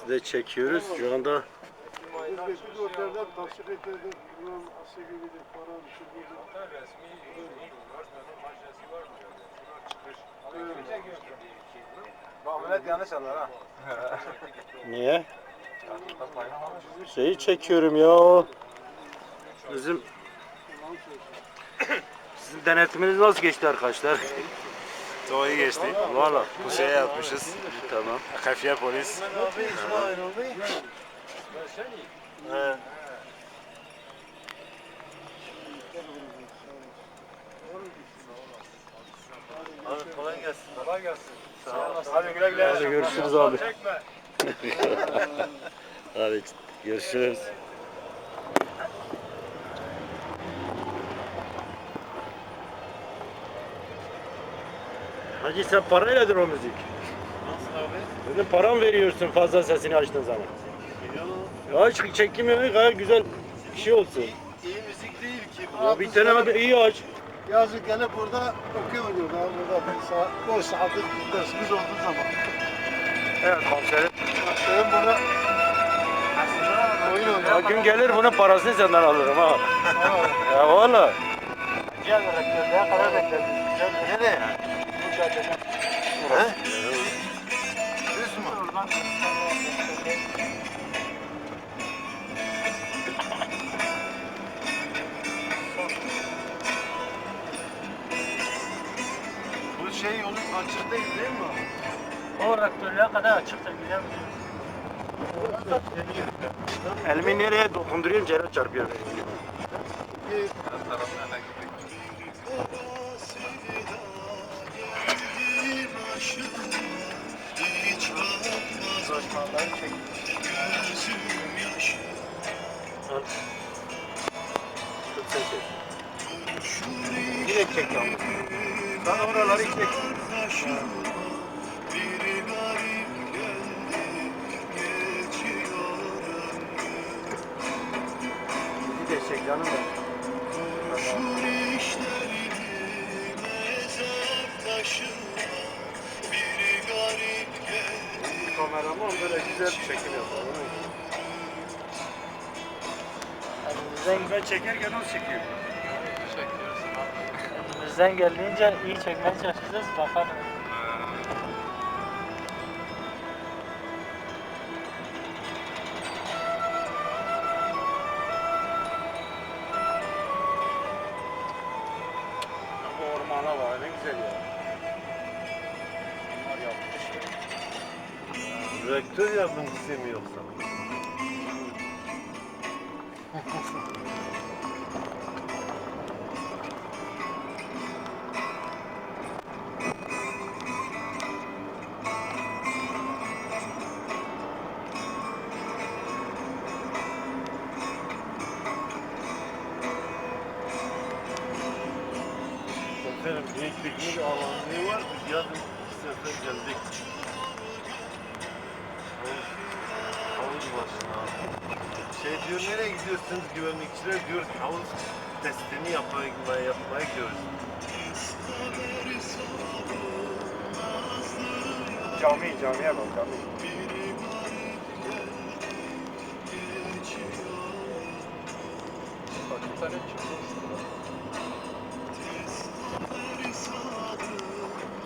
Siz de çekiyoruz. Şu anda. Ahmet yanlış ha. niye? Şeyi çekiyorum ya. Bizim sizin denetiminiz nasıl geçti arkadaşlar? Çok iyi geçti. Valla. Bu şeye yapmışız. Tamam. Kafiye polis. He. Abi kolay gelsin. Kolay gelsin. Sağ ol. Hadi güle güle. Hadi görüşürüz abi. Hadi görüşürüz. Hacı sen parayladır o müzik. Nasıl abi? Dedim param veriyorsun fazla sesini açtığın zaman. Ya aç çekim ya gayet güzel bir şey olsun. İyi müzik değil ki. Ya bir tane abi iyi aç. Yazık gelip burada okuyor diyor. Daha burada bir saat, boş saati dersimiz olduğu zaman. Evet komiserim. Benim burada oyun oynuyor. Ya gün gelir bunun parasını senden alırım ha. Ya valla. Gel rektörlüğe kadar bekleriz. Güzel Nereye? He? Düz mü? Bu şey yolu açık değil değil mi? O rektörlüğe kadar biliyor musun? Elimi nereye dokunduruyorum çarpıyor. Al. Tut sen çek. Yalnız. Sen oraları çek. Bizi de çek da. Kameraman böyle güzel bir çekim yapar. Elimizden, Ben çekerken nasıl çekiyor? elimizden geldiğince iyi çekmeye çalışacağız bakalım. Bu ormana var ne güzel ya. Rektör yardımcısı mı yoksa? Efendim piknik alanı var. İki sefer geldik. Diyor nereye gidiyorsunuz güvenlikçiler diyor havuz testini yapmaya, yapmaya gidiyoruz. Cami, camiye bak cami.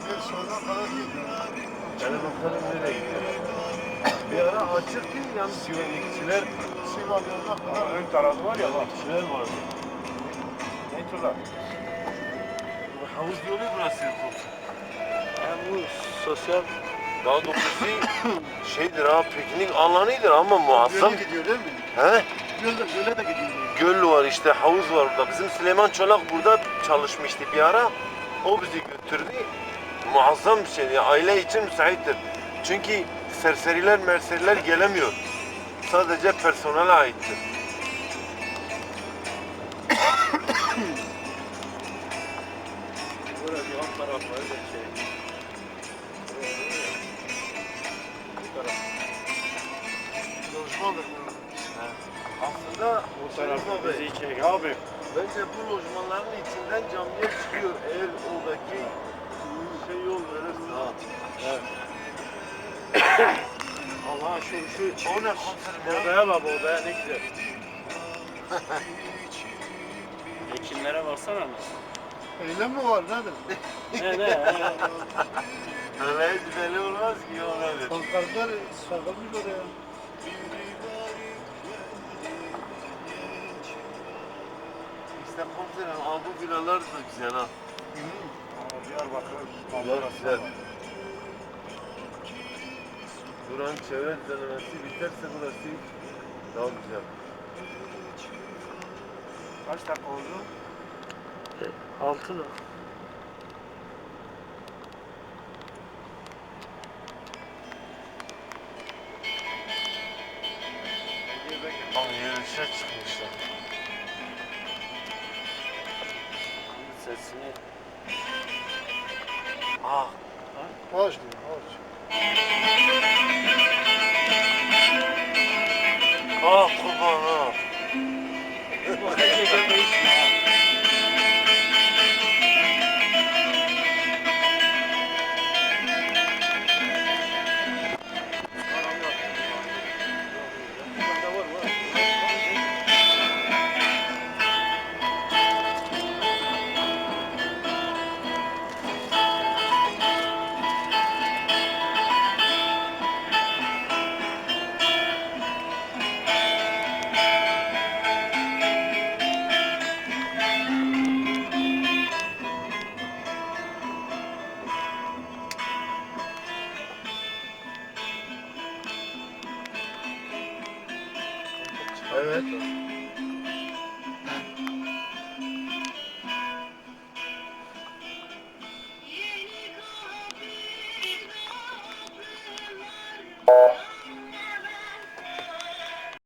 Bir sonuna kadar gidiyor. Yani bakalım nereye gidiyor. Ara açıktı yalnız güvenlikçiler, Sivas yoluna kadar. Ön tarafı var ya bak. güvenlikçiler vardı. Ne? Bu havuz yolu burası. Yani bu sosyal Daha doğrusu şeydir ha piknik alanıdır ama muazzam. Göle gidiyor değil mi? He? Göle, göle de gidiyor. Göl var işte, havuz var burada. Bizim Süleyman Çolak burada çalışmıştı bir ara. O bizi götürdü. Muazzam bir şey. Yani aile için müsaittir. Çünkü serseriler merseriler gelemiyor. Sadece personele aittir. Lojmandır. Aslında Bu taraf Süleyman Bey, bizi çek abi. bence bu lojmanların içinden camiye çıkıyor. Eğer oradaki şey yol verirse. Evet. Allah şu şu O ne odaya bak odaya ne güzel. Ekinlere baksana nasıl. Öyle mi var nedir? Ne ne? he. Öyle güzeli olmaz ki o nedir? Pankartlar sarılmış oraya. İşte komiserim aa, bu binalar da güzel ha. Diyarbakır Güzel güzel. Buranın çevre düzenlemesi biterse burası daha güzel. Kaç dakika oldu? Altı da. Ama yürüyüşe çıkmışlar. Sesini Ah Ağaç diyor